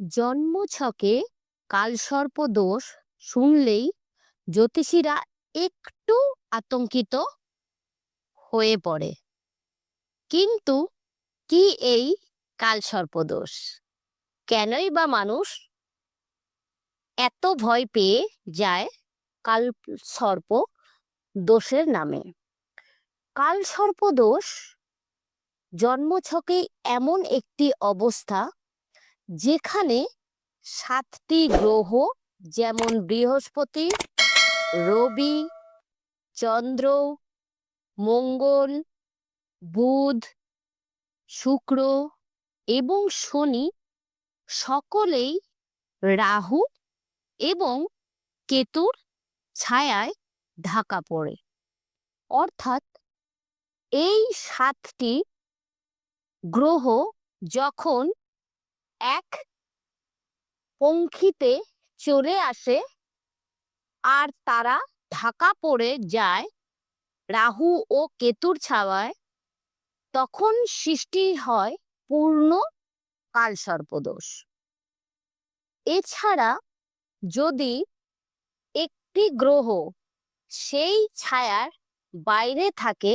জন্মছকে কালসর্প দোষ শুনলেই জ্যোতিষীরা একটু আতঙ্কিত হয়ে পড়ে। কিন্তু কি এই কালসর্প দোষ কেনই বা মানুষ এত ভয় পেয়ে যায় কাল সর্প দোষের নামে? কাল সর্প দোষ জন্মছকে এমন একটি অবস্থা যেখানে সাতটি গ্রহ, যেমন বৃহস্পতি, রবি, চন্দ্র, মঙ্গল, বুধ, শুক্র এবং শনি, সকলেই রাহু এবং কেতুর ছায়ায় ঢাকা পড়ে। অর্থাৎ এই সাতটি গ্রহ যখন এক পঙ্খিতে চলে আসে আর তারা ঢাকা পড়ে যায় রাহু ও কেতুর ছাওয়ায়। তখন সৃষ্টি হয় পূর্ণ কালসর্পদোষ এছাড়া যদি একটি গ্রহ সেই ছায়ার বাইরে থাকে,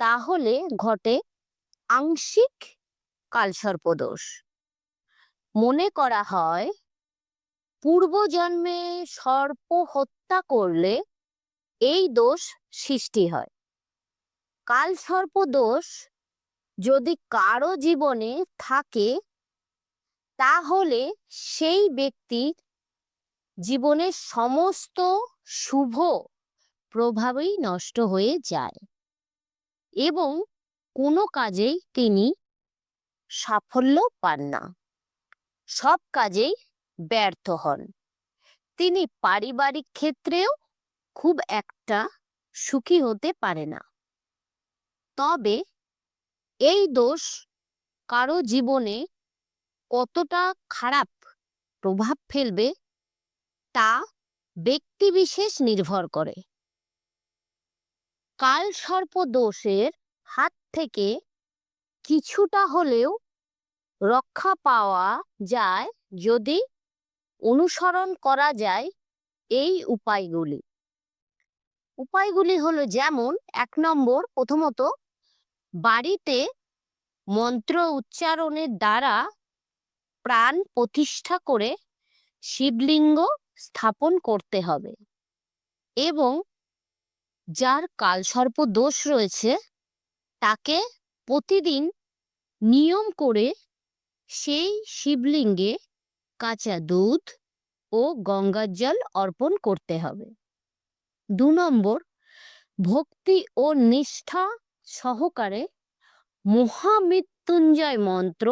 তাহলে ঘটে আংশিক কালসর্পদোষ মনে করা হয়, পূর্বজন্মে সর্প হত্যা করলে এই দোষ সৃষ্টি হয়। কালসর্প দোষ যদি কারও জীবনে থাকে, তাহলে সেই ব্যক্তির জীবনের সমস্ত শুভ প্রভাবই নষ্ট হয়ে যায় এবং কোনো কাজেই তিনি সাফল্য পান না। সব কাজেই ব্যর্থ হন। তিনি পারিবারিক ক্ষেত্রেও খুব একটা সুখী হতে পারে না। তবে এই দোষ কারও জীবনে কতটা খারাপ প্রভাব ফেলবে তা ব্যক্তিবিশেষ নির্ভর করে। কাল সর্প দোষের হাত থেকে কিছুটা হলেও রক্ষা পাওয়া যায় যদি অনুসরণ করা যায় এই উপায়গুলি। উপায়গুলি হলো যেমন, এক নম্বর, প্রথমত বাড়িতে মন্ত্র উচ্চারণের দ্বারা প্রাণ প্রতিষ্ঠা করে শিবলিঙ্গ স্থাপন করতে হবে এবং যার কালসর্প দোষ রয়েছে তাকে প্রতিদিন নিয়ম করে সেই শিবলিঙ্গে কাঁচা দুধ ও গঙ্গার জল অর্পণ করতে হবে। দু নম্বর, ভক্তি ও নিষ্ঠা সহকারে মহামৃত্যুঞ্জয় মন্ত্র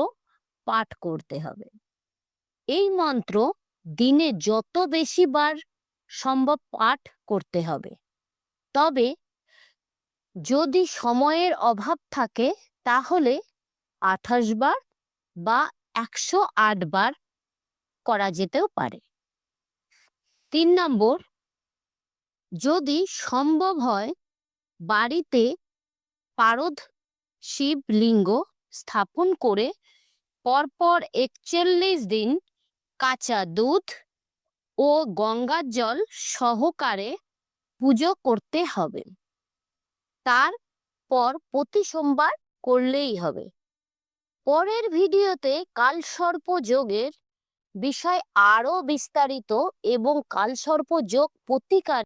পাঠ করতে হবে। এই মন্ত্র দিনে যত বেশি বার সম্ভব পাঠ করতে হবে। তবে যদি সময়ের অভাব থাকে, তাহলে আঠাশ বার বা একশো আট বার করা যেতেও পারে। তিন নম্বর, যদি সম্ভব হয় বাড়িতে পারদ শিবলিঙ্গ স্থাপন করে পরপর একচল্লিশ দিন কাঁচা দুধ ও গঙ্গার জল সহকারে পুজো করতে হবে। তারপর প্রতি সোমবার করলেই হবে। পরের ভিডিওতে কালসর্প যোগের বিষয় আরও বিস্তারিত এবং কালসর্প যোগ প্রতিকার